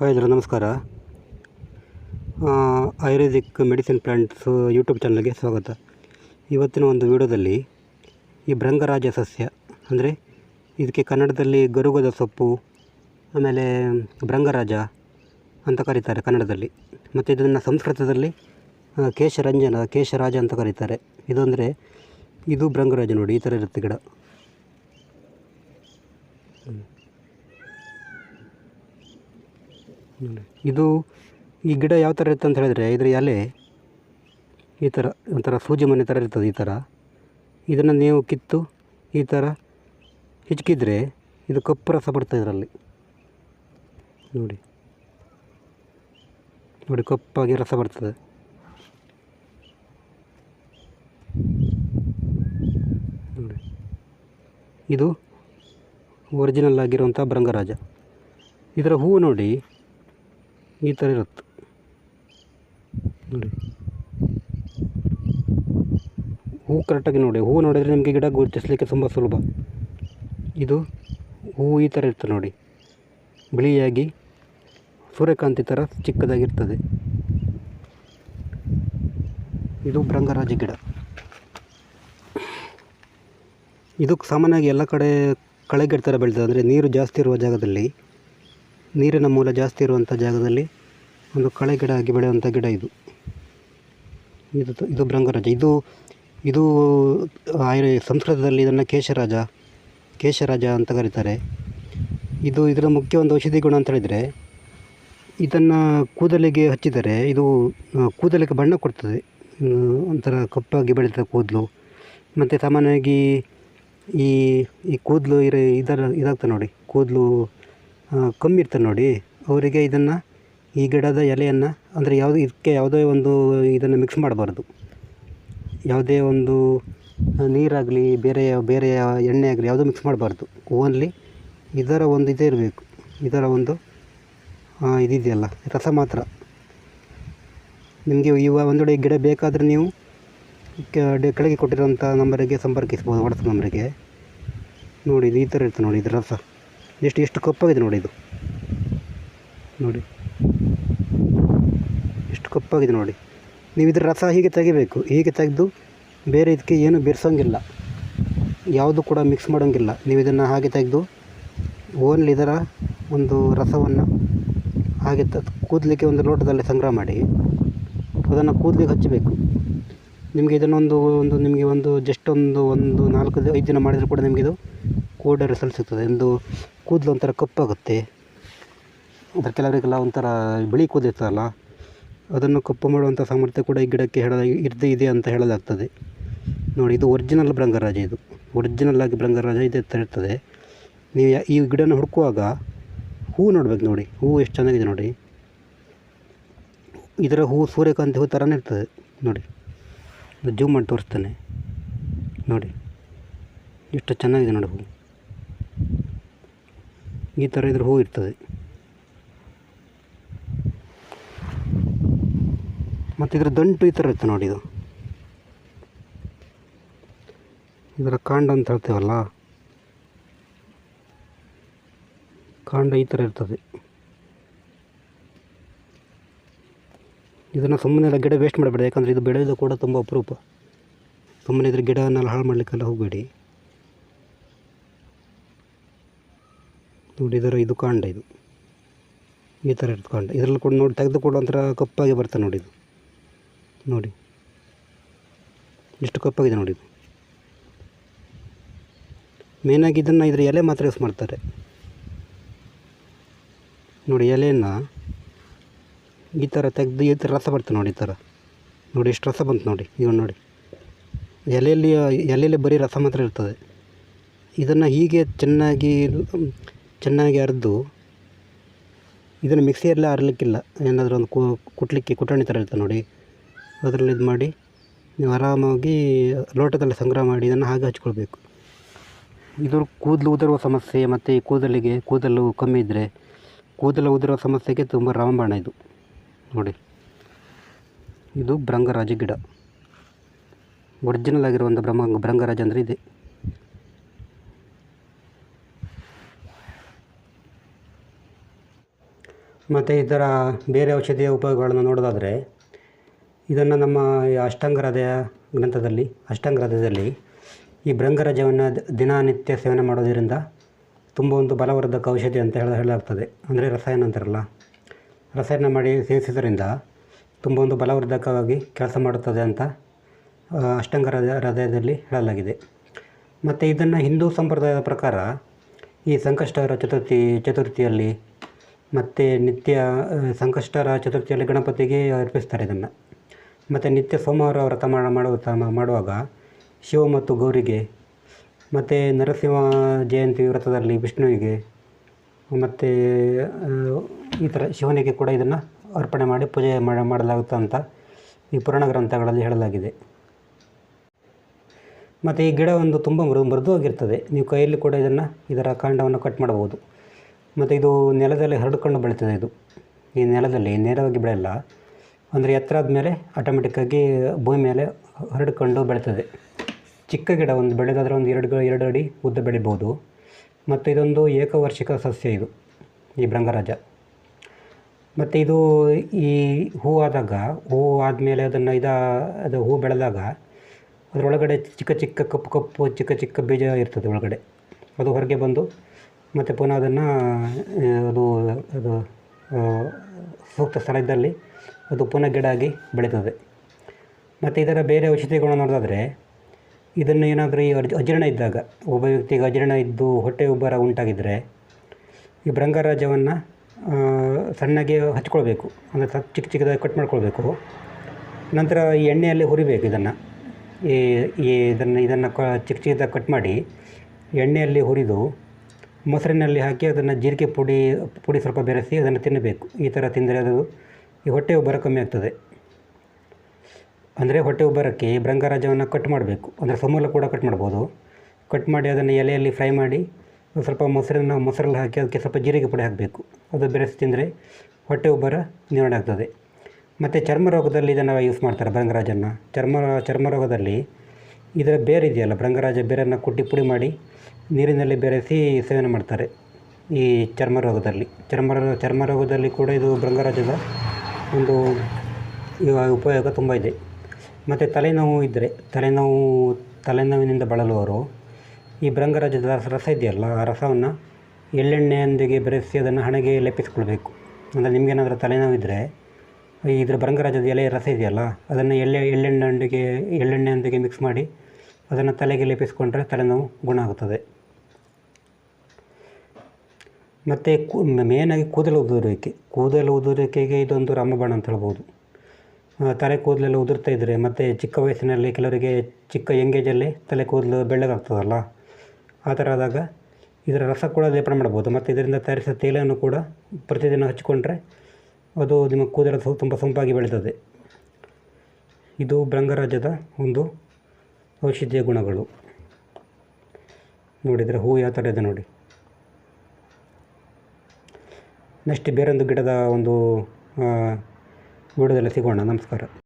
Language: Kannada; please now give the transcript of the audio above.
ಹಾಯ್ ಎಲ್ಲರೂ, ನಮಸ್ಕಾರ. ಆಯುರ್ವೇದಿಕ್ ಮೆಡಿಸಿನ್ ಪ್ಲ್ಯಾಂಟ್ಸ್ ಯೂಟ್ಯೂಬ್ ಚಾನಲ್ಗೆ ಸ್ವಾಗತ. ಇವತ್ತಿನ ಒಂದು ವಿಡಿಯೋದಲ್ಲಿ ಈ ಭೃಂಗರಾಜ ಸಸ್ಯ, ಅಂದರೆ ಇದಕ್ಕೆ ಕನ್ನಡದಲ್ಲಿ ಗರುಗದ ಸೊಪ್ಪು, ಆಮೇಲೆ ಭೃಂಗರಾಜ ಅಂತ ಕರೀತಾರೆ ಕನ್ನಡದಲ್ಲಿ. ಮತ್ತು ಇದನ್ನು ಸಂಸ್ಕೃತದಲ್ಲಿ ಕೇಶರಂಜನ, ಕೇಶರಾಜ ಅಂತ ಕರೀತಾರೆ. ಇದು ಅಂದರೆ, ಇದು ಭೃಂಗರಾಜ ನೋಡಿ, ಈ ಥರ ಇರುತ್ತೆ ಗಿಡ. ಇದು ಈ ಗಿಡ ಯಾವ ಥರ ಇರುತ್ತೆ ಅಂತ ಹೇಳಿದ್ರೆ ಇದರ ಎಲೆ ಈ ಥರ ಒಂಥರ ಸೂಜಿ ಮನೆ ಥರ ಇರ್ತದೆ ಈ ಥರ. ಇದನ್ನು ನೀವು ಕಿತ್ತು ಈ ಥರ ಹಿಚ್ಕಿದ್ರೆ ಇದು ಕಪ್ಪು ರಸ ಬರ್ತದೆ ಇದರಲ್ಲಿ. ನೋಡಿ. ನೋಡಿ ಕಪ್ಪಾಗಿ ರಸ ಬರ್ತದೆ. ನೋಡಿ. ಇದು ಒರಿಜಿನಲ್ ಆಗಿರುವಂಥ ಭೃಂಗರಾಜ. ಇದರ ಹೂವು ನೋಡಿ. ಈ ಥರ ಇರುತ್ತೆ. ನೋಡಿ. ಹೂ ಕರೆಕ್ಟಾಗಿ ನೋಡಿ. ಹೂವು ನೋಡಿದರೆ ನಿಮಗೆ ಗಿಡ ಗುರುತಿಸಲಿಕ್ಕೆ ತುಂಬ ಸುಲಭ. ಇದು ಹೂವು ಈ ಥರ ಇರ್ತದೆ ನೋಡಿ. ಬಿಳಿಯಾಗಿ ಸೂರ್ಯಕಾಂತಿ ಥರ ಚಿಕ್ಕದಾಗಿರ್ತದೆ. ಇದು ಭೃಂಗರಾಜ ಗಿಡ. ಇದಕ್ಕೆ ಸಾಮಾನ್ಯವಾಗಿ ಎಲ್ಲ ಕಡೆ ಕಳೆಗಿಡ ಥರ ಬೆಳೀತದೆ. ಅಂದರೆ ನೀರು ಜಾಸ್ತಿ ಇರುವ ಜಾಗದಲ್ಲಿ ನೀರಿನ ಮೂಲ ಜಾಸ್ತಿ ಇರುವಂಥ ಜಾಗದಲ್ಲಿ ಒಂದು ಕಳೆ ಗಿಡ ಆಗಿ ಬೆಳೆಯುವಂಥ ಗಿಡ ಇದು. ಇದು ಇದು ಭೃಂಗರಾಜ. ಇದು ಇದು ಆಯುರ್ ಸಂಸ್ಕೃತದಲ್ಲಿ ಇದನ್ನು ಕೇಶರಾಜ ಕೇಶರಾಜ ಅಂತ ಕರೀತಾರೆ. ಇದು ಇದರ ಮುಖ್ಯ ಒಂದು ಔಷಧಿ ಗುಣ ಅಂತ ಹೇಳಿದರೆ, ಇದನ್ನು ಕೂದಲಿಗೆ ಹಚ್ಚಿದರೆ ಇದು ಕೂದಲಿಗೆ ಬಣ್ಣ ಕೊಡ್ತದೆ. ಒಂಥರ ಕಪ್ಪಾಗಿ ಬೆಳೀತದೆ ಕೂದಲು. ಮತ್ತು ಸಾಮಾನ್ಯವಾಗಿ ಈ ಈ ಕೂದಲು ಇರ, ಇದರ, ಇದಾಗ್ತದೆ ನೋಡಿ, ಕೂದಲು ಕಮ್ಮಿ ಇರ್ತದೆ ನೋಡಿ. ಅವರಿಗೆ ಇದನ್ನು ಈ ಗಿಡದ ಎಲೆಯನ್ನು ಅಂದರೆ ಯಾವುದು ಇದಕ್ಕೆ ಯಾವುದೇ ಒಂದು ಇದನ್ನು ಮಿಕ್ಸ್ ಮಾಡಬಾರ್ದು. ಯಾವುದೇ ಒಂದು ನೀರಾಗಲಿ, ಬೇರೆ ಬೇರೆ ಎಣ್ಣೆ ಆಗಲಿ ಯಾವುದೂ ಮಿಕ್ಸ್ ಮಾಡಬಾರ್ದು. ಓನ್ಲಿ ಇದರ ಒಂದು ಇದೇ ಇರಬೇಕು. ಇದರ ಒಂದು ಇದಿದೆಯಲ್ಲ, ರಸ ಮಾತ್ರ. ನಿಮಗೆ ಇವ ಒಂದು ಗಿಡ ಬೇಕಾದರೆ ನೀವು ಕೆಳಗೆ ಕೊಟ್ಟಿರೋಂಥ ನಂಬರಿಗೆ ಸಂಪರ್ಕಿಸ್ಬೋದು ವಾಟ್ಸಪ್ ನಂಬರಿಗೆ ನೋಡಿ, ಇದು ಈ ಥರ ಇರ್ತದೆ ನೋಡಿ ಇದು ರಸ. ಎಷ್ಟು ಎಷ್ಟು ಕಪ್ಪಾಗಿದೆ ನೋಡಿ ಇದು. ನೋಡಿ. ಎಷ್ಟು ಕಪ್ಪಾಗಿದೆ ನೋಡಿ. ನೀವು ಇದರ ರಸ ಹೀಗೆ ತೆಗಿಬೇಕು. ಹೀಗೆ ತೆಗೆದು ಬೇರೆ ಇದಕ್ಕೆ ಏನು ಬೆರೆಸೋಂಗಿಲ್ಲ. ಯಾವುದು ಕೂಡ ಮಿಕ್ಸ್ ಮಾಡೋಂಗಿಲ್ಲ. ನೀವು ಇದನ್ನು ಹಾಗೆ ತೆಗೆದು ಓನ್ಲಿ ಇದರ ಒಂದು ರಸವನ್ನು ಹಾಗೆ ತ, ಕೂದಲಿಕ್ಕೆ ಒಂದು ಲೋಟದಲ್ಲಿ ಸಂಗ್ರಹ ಮಾಡಿ. ಅದನ್ನು ಕೂದಲಿಗೆ ಹಚ್ಚಬೇಕು. ನಿಮಗೆ ಇದನ್ನೊಂದು, ಒಂದು ನಿಮಗೆ ಒಂದು ಜಸ್ಟ್ ಒಂದು ಒಂದು ನಾಲ್ಕು ಐದು ದಿನ ಮಾಡಿದರೂ ಕೂಡ ನಿಮಗಿದು ಕೂಡ ರಿಸಲ್ಟ್ ಸಿಗ್ತದೆ. ಒಂದು ಕೂದಲು ಒಂಥರ ಕಪ್ಪಾಗುತ್ತೆ. ಅದರ ಕೆಲವರಿಗೆಲ್ಲ ಒಂಥರ ಬಿಳಿ ಕೂದಲು ಇರ್ತದಲ್ಲ, ಅದನ್ನು ಕಪ್ಪು ಮಾಡುವಂಥ ಸಾಮರ್ಥ್ಯ ಕೂಡ ಈ ಗಿಡಕ್ಕೆ ಹೇಳ ಇರದೇ ಇದೆ ಅಂತ ಹೇಳಲಾಗ್ತದೆ. ನೋಡಿ, ಇದು ಒರಿಜಿನಲ್ ಭೃಂಗರಾಜ ಇದು. ಒರಿಜಿನಲ್ ಆಗಿ ಭೃಂಗರಾಜ ಇದೆ ಥರ ಇರ್ತದೆ ನೀವು ಈ ಗಿಡನ ಹುಡುಕುವಾಗ ಹೂ ನೋಡ್ಬೇಕು ನೋಡಿ. ಹೂವು ಎಷ್ಟು ಚೆನ್ನಾಗಿದೆ ನೋಡಿ. ಇದರ ಹೂ ಸೂರ್ಯಕಾಂತಿ ಹೂ ಥರನೇ ಇರ್ತದೆ ನೋಡಿ. ಜೂಮ್ ಮಾಡಿ ತೋರಿಸ್ತೇನೆ. ನೋಡಿ, ಎಷ್ಟು ಚೆನ್ನಾಗಿದೆ ನೋಡಿ ಹೂವು ಈ ಥರ ಇದ್ರ ಹೂ ಇರ್ತದೆ. ಮತ್ತು ಇದರ ದಂಟು ಈ ಥರ ಇತ್ತು ನೋಡಿ ಇದು. ಇದರ ಕಾಂಡ ಅಂತ ಹೇಳ್ತೇವಲ್ಲ? ಕಾಂಡ ಈ ಥರ ಇರ್ತದೆ. ಇದನ್ನು ಸುಮ್ಮನೆ ಗಿಡ ವೇಸ್ಟ್ ಮಾಡಬೇಡಿ, ಯಾಕಂದರೆ ಇದು ಬೆಳೆಯೋದು ಕೂಡ ತುಂಬ ಅಪರೂಪ. ಸುಮ್ಮನೆ ಇದ್ರ ಗಿಡವನ್ನೆಲ್ಲ ಹಾಳು ಮಾಡಲಿಕ್ಕೆಲ್ಲ ಹೋಗಬೇಡಿ. ನೋಡಿ ಇದರ ಇದು ಕಾಂಡ ಇದು. ಈ ಥರ ಇರ್ತದೆ ಕಾಂಡ. ಇದರಲ್ಲಿ ಕೂಡ ನೋಡಿ, ತೆಗೆದು ಒಂಥರ ಕಪ್ಪಾಗಿ ಬರ್ತದೆ ನೋಡಿ ಇದು. ನೋಡಿ. ಎಷ್ಟು ಕಪ್ಪಾಗಿದೆ ನೋಡಿ ಇದು. ಮೇನಾಗಿ ಇದನ್ನು ಇದರ ಎಲೆ ಮಾತ್ರ ಯೂಸ್ ಮಾಡ್ತಾರೆ. ನೋಡಿ, ಎಲೆಯನ್ನು ಈ ಥರ ತೆಗೆದು ಈ ಥರ ರಸ ಬರ್ತದೆ ನೋಡಿ ಈ ಥರ. ನೋಡಿ, ಎಷ್ಟು ರಸ ಬಂತು ನೋಡಿ ಈಗ ನೋಡಿ. ಎಲೆಯಲ್ಲಿ ಎಲೆಯಲ್ಲಿ ಬರೀ ರಸ ಮಾತ್ರ ಇರ್ತದೆ. ಇದನ್ನು ಹೀಗೆ ಚೆನ್ನಾಗಿ ಚೆನ್ನಾಗಿ ಅರೆದು, ಇದನ್ನು ಮಿಕ್ಸಿಯಲ್ಲೇ ಅರಲಿಕ್ಕಿಲ್ಲ ಏನಾದರೂ ಒಂದು ಕುಟ್ಲಿಕ್ಕೆ ಕುಟಾಣಿ ಥರ ಇರ್ತದೆ ನೋಡಿ. ಅದರಲ್ಲಿ ಇದು ಮಾಡಿ ನೀವು ಆರಾಮಾಗಿ ಲೋಟದಲ್ಲಿ ಸಂಗ್ರಹ ಮಾಡಿ ಇದನ್ನು ಹಾಗೆ ಹಚ್ಕೊಳ್ಬೇಕು. ಇದು ಕೂದಲು ಉದುರುವ ಸಮಸ್ಯೆ ಮತ್ತು ಈ ಕೂದಲಿಗೆ, ಕೂದಲು ಕಮ್ಮಿ ಇದ್ದರೆ ಕೂದಲು ಉದುರುವ ಸಮಸ್ಯೆಗೆ ತುಂಬ ರಾಮಬಾಣ ಇದು. ನೋಡಿ. ಇದು ಭ್ರಂಗರಾಜ ಗಿಡ. ಒರಿಜಿನಲ್ ಆಗಿರುವಂಥ ಬ್ರಹ್ಮ ಭ್ರಂಗರಾಜ ಅಂದರೆ ಇದೆ. ಮತ್ತು ಇದರ ಬೇರೆ ಔಷಧಿಯ ಉಪಯೋಗಗಳನ್ನು ನೋಡೋದಾದರೆ, ಇದನ್ನು ನಮ್ಮ ಅಷ್ಟಾಂಗ ಹೃದಯ ಗ್ರಂಥದಲ್ಲಿ ಅಷ್ಟಾಂಗ ಹೃದಯದಲ್ಲಿ ಈ ಭೃಂಗರಜವನ್ನು ದಿನನಿತ್ಯ ಸೇವನೆ ಮಾಡೋದರಿಂದ ತುಂಬ ಒಂದು ಬಲವರ್ಧಕ ಔಷಧಿ ಅಂತ ಹೇಳ, ಹೇಳಲಾಗ್ತದೆ. ಅಂದರೆ ರಸಾಯನ ಅಂತಾರಲ್ಲ, ರಸಾಯನ ಮಾಡಿ ಸೇವಿಸೋದ್ರಿಂದ ತುಂಬ ಒಂದು ಬಲವರ್ಧಕವಾಗಿ ಕೆಲಸ ಮಾಡುತ್ತದೆ ಅಂತ ಅಷ್ಟಂಗ ಹೃದಯ ಹೃದಯದಲ್ಲಿ ಹೇಳಲಾಗಿದೆ. ಮತ್ತು ಇದನ್ನು ಹಿಂದೂ ಸಂಪ್ರದಾಯದ ಪ್ರಕಾರ ಈ ಸಂಕಷ್ಟಹರ ಚತುರ್ಥಿ, ಚತುರ್ಥಿಯಲ್ಲಿ ಮತ್ತು ನಿತ್ಯ ಸಂಕಷ್ಟರ ಚತುರ್ಥಿಯಲ್ಲಿ ಗಣಪತಿಗೆ ಅರ್ಪಿಸ್ತಾರೆ ಇದನ್ನು. ಮತ್ತು ನಿತ್ಯ ಸೋಮವಾರ ವ್ರತ ಮಾಡ ಮಾಡುವ ಮಾಡುವಾಗ ಶಿವ ಮತ್ತು ಗೌರಿಗೆ, ಮತ್ತು ನರಸಿಂಹ ಜಯಂತಿ ವ್ರತದಲ್ಲಿ ವಿಷ್ಣುವಿಗೆ, ಮತ್ತು ಈ ಥರ ಶಿವನಿಗೆ ಕೂಡ ಇದನ್ನು ಅರ್ಪಣೆ ಮಾಡಿ ಪೂಜೆ ಮಾಡ ಮಾಡಲಾಗುತ್ತೆ ಅಂತ ಈ ಪುರಾಣ ಗ್ರಂಥಗಳಲ್ಲಿ ಹೇಳಲಾಗಿದೆ. ಮತ್ತು ಈ ಗಿಡ ಒಂದು ತುಂಬ ಮೃದು ಮೃದುವಾಗಿರ್ತದೆ. ನೀವು ಕೈಯಲ್ಲಿ ಕೂಡ ಇದನ್ನು ಇದರ ಕಾಂಡವನ್ನು ಕಟ್ ಮಾಡಬಹುದು. ಮತ್ತು ಇದು ನೆಲದಲ್ಲಿ ಹರಡಿಕೊಂಡು ಬೆಳೀತದೆ ಇದು. ಈ ನೆಲದಲ್ಲಿ ನೇರವಾಗಿ ಬೆಳೆಯಲ್ಲ ಅಂದರೆ ಎತ್ತರ ಆದಮೇಲೆ ಆಟೋಮೆಟಿಕ್ಕಾಗಿ ಭೂಮಿ ಮೇಲೆ ಹರಡಿಕೊಂಡು ಬೆಳೀತದೆ. ಚಿಕ್ಕ ಗಿಡ ಒಂದು ಬೆಳೆದಾದರೆ ಒಂದು ಎರಡು ಎರಡು ಅಡಿ ಉದ್ದ ಬೆಳಿಬೋದು. ಮತ್ತು ಇದೊಂದು ಏಕವಾರ್ಷಿಕ ಸಸ್ಯ ಇದು, ಈ ಭೃಂಗರಾಜ. ಮತ್ತು ಇದು ಈ ಹೂ ಆದಾಗ, ಹೂ ಆದಮೇಲೆ ಅದನ್ನು ಇದ, ಅದು ಹೂ ಬೆಳೆದಾಗ ಅದರೊಳಗಡೆ ಚಿಕ್ಕ ಚಿಕ್ಕ ಕಪ್ಪು ಕಪ್ಪು ಚಿಕ್ಕ ಚಿಕ್ಕ ಬೀಜ ಇರ್ತದೆ ಒಳಗಡೆ. ಅದು ಹೊರಗೆ ಬಂದು ಮತ್ತು ಪುನಃ ಅದನ್ನು ಅದು ಅದು ಸೂಕ್ತ ಸ್ಥಳದಲ್ಲಿ ಅದು ಪುನಃ ಗಿಡ ಆಗಿ ಬೆಳೀತದೆ. ಮತ್ತು ಇದರ ಬೇರೆ ಔಷಧಿಗಳನ್ನು ನೋಡೋದಾದರೆ, ಇದನ್ನು ಏನಾದರೂ ಈ ಅಜ್- ಅಜೀರ್ಣ ಇದ್ದಾಗ, ಒಬ್ಬ ವ್ಯಕ್ತಿಗೆ ಅಜೀರ್ಣ ಇದ್ದು ಹೊಟ್ಟೆ ಉಬ್ಬರ ಉಂಟಾಗಿದ್ದರೆ ಈ ಭೃಂಗರಾಜವನ್ನು ಸಣ್ಣಗೆ ಹಚ್ಕೊಳ್ಬೇಕು. ಅಂದರೆ ಚಿಕ್ಕ ಚಿಕ್ಕದಾಗಿ ಕಟ್ ಮಾಡ್ಕೊಳ್ಬೇಕು. ನಂತರ ಈ ಎಣ್ಣೆಯಲ್ಲಿ ಹುರಿಬೇಕು ಇದನ್ನು. ಈ ಇದನ್ನು ಇದನ್ನು ಕ, ಚಿಕ್ಕ ಚಿಕ್ಕದಾಗಿ ಕಟ್ ಮಾಡಿ ಎಣ್ಣೆಯಲ್ಲಿ ಹುರಿದು ಮೊಸರಿನಲ್ಲಿ ಹಾಕಿ ಅದನ್ನು ಜೀರಿಗೆ ಪುಡಿ ಪುಡಿ ಸ್ವಲ್ಪ ಬೆರೆಸಿ ಅದನ್ನು ತಿನ್ನಬೇಕು. ಈ ಥರ ತಿಂದರೆ ಅದು, ಈ ಹೊಟ್ಟೆ ಉಬ್ಬರ ಕಮ್ಮಿ ಆಗ್ತದೆ. ಅಂದರೆ ಹೊಟ್ಟೆ ಉಬ್ಬರಕ್ಕೆ ಭೃಂಗರಾಜವನ್ನು ಕಟ್ ಮಾಡಬೇಕು. ಅಂದರೆ ಸಮೂಲ ಕೂಡ ಕಟ್ ಮಾಡ್ಬೋದು. ಕಟ್ ಮಾಡಿ ಅದನ್ನು ಎಲೆಯಲ್ಲಿ ಫ್ರೈ ಮಾಡಿ ಸ್ವಲ್ಪ ಮೊಸರನ್ನು ಮೊಸರಲ್ಲಿ ಹಾಕಿ ಅದಕ್ಕೆ ಸ್ವಲ್ಪ ಜೀರಿಗೆ ಪುಡಿ ಹಾಕಬೇಕು. ಅದು ಬೆರೆಸಿ ತಿಂದರೆ ಹೊಟ್ಟೆ ಉಬ್ಬರ ನಿವಾರಣೆ ಆಗ್ತದೆ. ಮತ್ತು ಚರ್ಮ ರೋಗದಲ್ಲಿ ಇದನ್ನು ಯೂಸ್ ಮಾಡ್ತಾರೆ ಭೃಂಗರಾಜನ್ನು. ಚರ್ಮ ಚರ್ಮ ರೋಗದಲ್ಲಿ ಇದರ ಬೇರೆ ಇದೆಯಲ್ಲ ಭೃಂಗರಾಜ ಬೇರನ್ನು ಕುಟ್ಟಿ ಪುಡಿ ಮಾಡಿ ನೀರಿನಲ್ಲಿ ಬೆರೆಸಿ ಸೇವನೆ ಮಾಡ್ತಾರೆ ಈ ಚರ್ಮ ರೋಗದಲ್ಲಿ. ಚರ್ಮ ರೋಗ ಕೂಡ ಇದು ಭೃಂಗರಾಜದ ಒಂದು ಈ ಉಪಯೋಗ ತುಂಬ ಇದೆ. ಮತ್ತು ತಲೆನೋವು ಇದ್ದರೆ ತಲೆನೋವು, ತಲೆನೋವಿನಿಂದ ಬಳಲುವವರು ಈ ಭೃಂಗರಾಜದ ರಸ ರಸ ಇದೆಯಲ್ಲ, ಆ ರಸವನ್ನು ಎಳ್ಳೆಣ್ಣೆಯೊಂದಿಗೆ ಬೆರೆಸಿ ಅದನ್ನು ಹಣೆಗೆ ಲೇಪಿಸಿಕೊಳ್ಬೇಕು. ಅಂದರೆ ನಿಮಗೇನಾದರೂ ತಲೆನೋವು ಇದ್ದರೆ ಇದರ ಭೃಂಗರಾಜದ ಎಲೆ ರಸ ಇದೆಯಲ್ಲ, ಅದನ್ನು ಎಳ್ಳೆ, ಎಳ್ಳೆಣ್ಣೆಯೊಂದಿಗೆ ಎಳ್ಳೆಣ್ಣೆಯೊಂದಿಗೆ ಮಿಕ್ಸ್ ಮಾಡಿ ಅದನ್ನು ತಲೆಗೆ ಲೇಪಿಸಿಕೊಂಡ್ರೆ ತಲೆನೋವು ಗುಣ ಆಗುತ್ತದೆ. ಮತ್ತು ಕು ಮೇನಾಗಿ ಕೂದಲು ಉದುರುವಿಕೆ. ಕೂದಲು ಉದುರುವಿಕೆಗೆ ಇದೊಂದು ರಾಮಬಾಣ ಅಂತ ಹೇಳ್ಬೋದು. ತಲೆ ಕೂದಲೆಲ್ಲ ಉದುರ್ತಾ ಇದ್ದರೆ ಮತ್ತು ಚಿಕ್ಕ ವಯಸ್ಸಿನಲ್ಲಿ ಕೆಲವರಿಗೆ ಚಿಕ್ಕ ಯಂಗೇಜಲ್ಲಿ ತಲೆ ಕೂದಲು ಬೆಳ್ಳಗಾಗ್ತದಲ್ಲ? ಆ ಥರ ಆದಾಗ ಇದರ ರಸ ಕೂಡ ಲೇಪನ ಮಾಡ್ಬೋದು. ಮತ್ತು ಇದರಿಂದ ತಯಾರಿಸಿದ ತೈಲವನ್ನು ಕೂಡ ಪ್ರತಿದಿನ ಹಚ್ಚಿಕೊಂಡ್ರೆ ಅದು ನಿಮ್ಮ ಕೂದಲು ತುಂಬ ಸೊಂಪಾಗಿ ಬೆಳೀತದೆ. ಇದು ಭೃಂಗರಾಜದ ಒಂದು ಔಷಧೀಯ ಗುಣಗಳು. ನೋಡಿದರೆ ಹೂವು ಯಾವ ಥರ ಇದೆ ನೋಡಿ. ನೆಕ್ಸ್ಟ್ ಬೇರೊಂದು ಗಿಡದ ಒಂದು ವಿಡಿಯೋದಲ್ಲಿ ಸಿಗೋಣ. ನಮಸ್ಕಾರ.